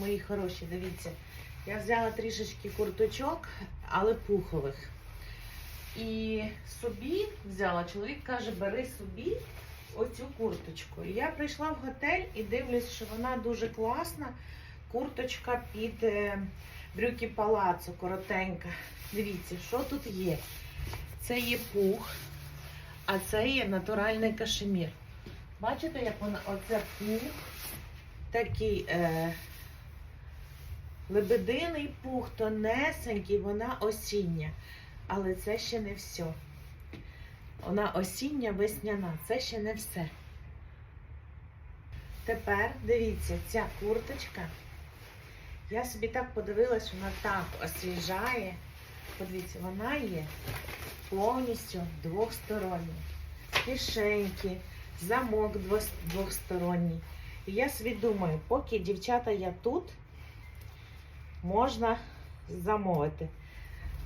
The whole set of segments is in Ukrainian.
мої хороші, дивіться. Я взяла трішечки курточок, але пухових. І собі взяла, чоловік каже, бери собі оцю курточку. І я прийшла в готель і дивлюсь, що вона дуже класна. Курточка під е, брюки палацу, коротенька. Дивіться, що тут є. Це є пух, а це є натуральний кашемір. Бачите, як вона оце пух, такий е, лебединий пух, тонесенький, вона осіння. Але це ще не все. Вона осіння весняна, це ще не все. Тепер дивіться, ця курточка. Я собі так подивилась, вона так освіжає. Подивіться, вона є повністю двохстороння. Кишеньки, замок двохсторонній. І я собі думаю, поки дівчата я тут, можна замовити.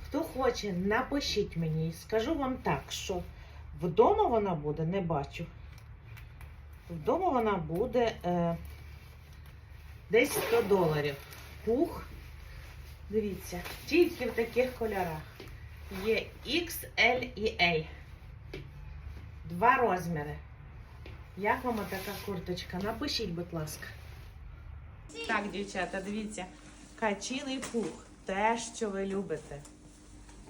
Хто хоче, напишіть мені. Скажу вам так, що вдома вона буде, не бачу. Вдома вона буде е, десь 100 доларів. Пух. Дивіться, тільки в таких кольорах. Є XL і L. Два розміри. Як вам така курточка? Напишіть, будь ласка. Так, дівчата, дивіться. Качиний пух. Те, що ви любите.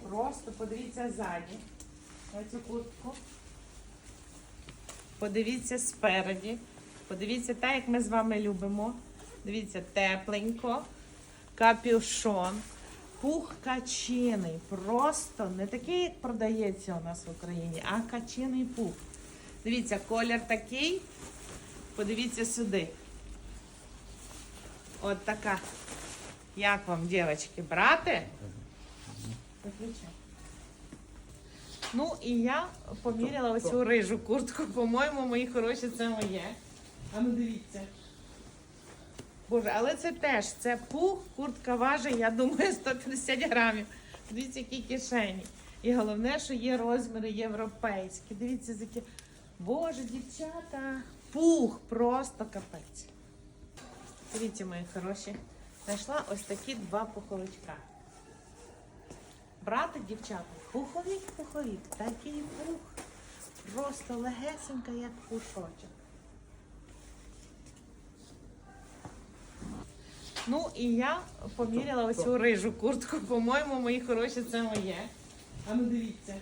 Просто подивіться ззаді. на цю куртку. Подивіться спереді. Подивіться так, як ми з вами любимо. Дивіться, тепленько. Капюшон. Пух качиний. Просто не такий, як продається у нас в Україні, а качиний пух. Дивіться, колір такий. Подивіться сюди. От така. Як вам, дівчатки, брати? Виключай. Ну і я поміряла оцю рижу куртку. По-моєму, мої хороші, це моє. А ну дивіться. Боже, але це теж це пух, куртка важить, я думаю, 150 грамів. Дивіться, які кишені. І головне, що є розміри європейські. Дивіться, з які. Боже, дівчата. Пух, просто капець. Дивіться, мої хороші. Знайшла ось такі два пуховичка. Брати, дівчата, пуховік, пуховік, такий пух. Просто легесенька, як пушочок. Ну і я поміряла оцю рижу куртку. По-моєму, мої хороші, це моє. А ну дивіться.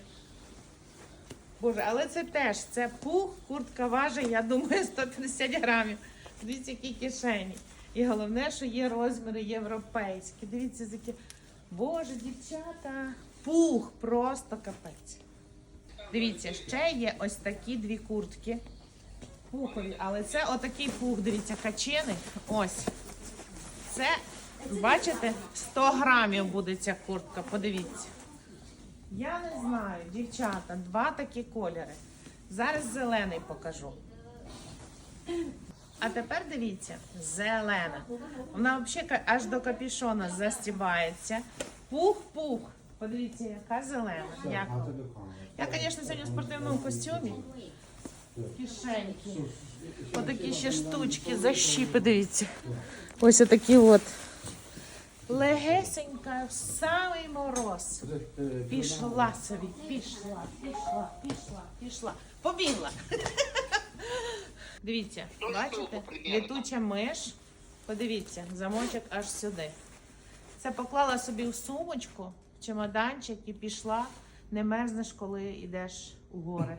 Боже, але це теж це пух, куртка важить, я думаю, 150 грамів. Дивіться, які кишені. І головне, що є розміри європейські. Дивіться, які. Боже, дівчата, пух, просто капець. Дивіться, ще є ось такі дві куртки. Пухові, але це отакий пух, дивіться, качений. Ось. Це, бачите, 100 грамів буде ця куртка, подивіться. Я не знаю, дівчата, два такі кольори. Зараз зелений покажу. А тепер дивіться, зелена. Вона взагалі аж до капішона застібається. Пух-пух. Подивіться, яка зелена. Як? Я, звісно, сьогодні в спортивному костюмі. Кишеньки. Отакі ще штучки, защіпи, дивіться. Ось отакі от. Легесенька в самий мороз. Пішла собі, пішла, пішла, пішла, пішла. Побігла. Дивіться, бачите? Літуча миш. Подивіться, замочок аж сюди. Це поклала собі в сумочку, в чемоданчик і пішла. Не мерзнеш, коли йдеш у гори.